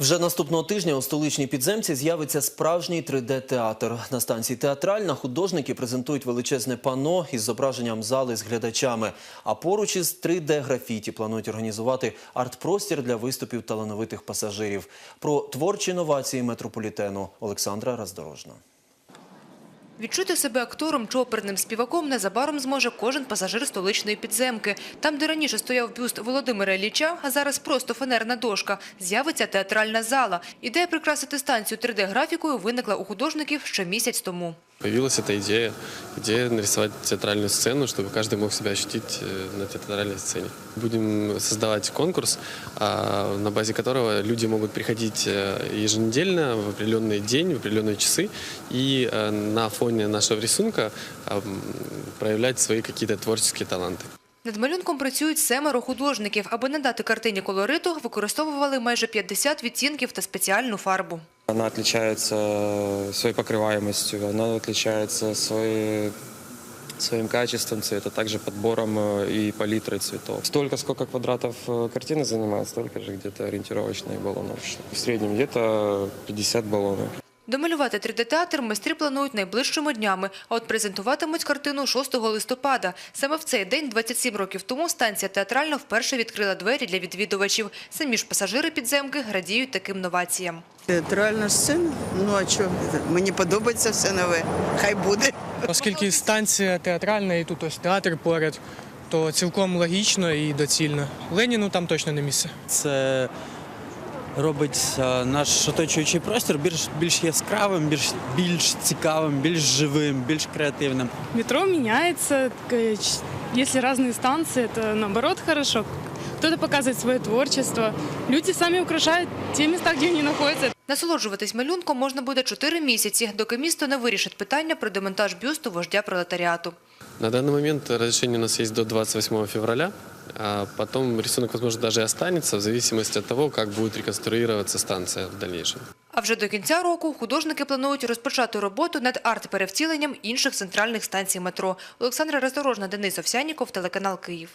Вже наступного тижня у столичній підземці з'явиться справжній 3D-театр. На станції театральна художники презентують величезне пано із зображенням зали з глядачами. А поруч із 3D-графіті планують організувати арт-простір для виступів талановитих пасажирів. Про творчі новації метрополітену Олександра Роздорожна. Відчути себе актором чи оперним співаком незабаром зможе кожен пасажир столичної підземки. Там, де раніше стояв бюст Володимира Ілліча, а зараз просто фанерна дошка, з'явиться театральна зала. Ідея прикрасити станцію 3D-графікою виникла у художників ще місяць тому. Появилась эта идея, идея нарисовать театральную сцену, чтобы каждый мог себя ощутить э, на театральной сцене. Будем создавать конкурс, а, на базе которого люди могут приходить э, еженедельно в определенный день, в определенные часы и э, на фоне нашего рисунка а, м, проявлять свои какие-то творческие таланты. Над малюнком працюють семеро художників. Аби надати картині колориту, використовували майже 50 відтінків та спеціальну фарбу. Она отличается своей покрываемостью, она отличается своей, своим качеством цвета, также подбором э, и палитрой цветов. Столько, сколько квадратов э, картины занимает, столько же где-то ориентировочно и баллонов. В среднем где-то 50 баллонов. Домалювати 3D-театр майстри планують найближчими днями, а от презентуватимуть картину 6 листопада. Саме в цей день, 27 років тому, станція театральна вперше відкрила двері для відвідувачів. Самі ж пасажири підземки радіють таким новаціям. Театральна сцена? Ну а що? Мені подобається все нове. Хай буде. Оскільки станція театральна і тут ось театр поряд, то цілком логічно і доцільно. Леніну там точно не місце. Це робить е, наш оточуючий простір більш більш яскравим, більш більш цікавим, більш живим, більш креативним. Метро меняется, к- ч- если разные станции, это наоборот хорошо. Кто-то показывает свое творчество. Люди сами украшают те места, где они находятся. Насолоджуватись малюнком можна буде 4 місяці, доки місто не вирішить питання про демонтаж бюсту вождя пролетаріату. На данный момент разрешение у нас есть до 28 февраля, а потом рисунок, возможно, даже и останется в зависимости от того, как будет реконструироваться станция в дальнейшем. А вже до кінця року художники планують розпочати роботу над арт-перевтіленням інших центральних станцій метро. Олександра Роздорожна, Денис Овсяніков, телеканал Київ.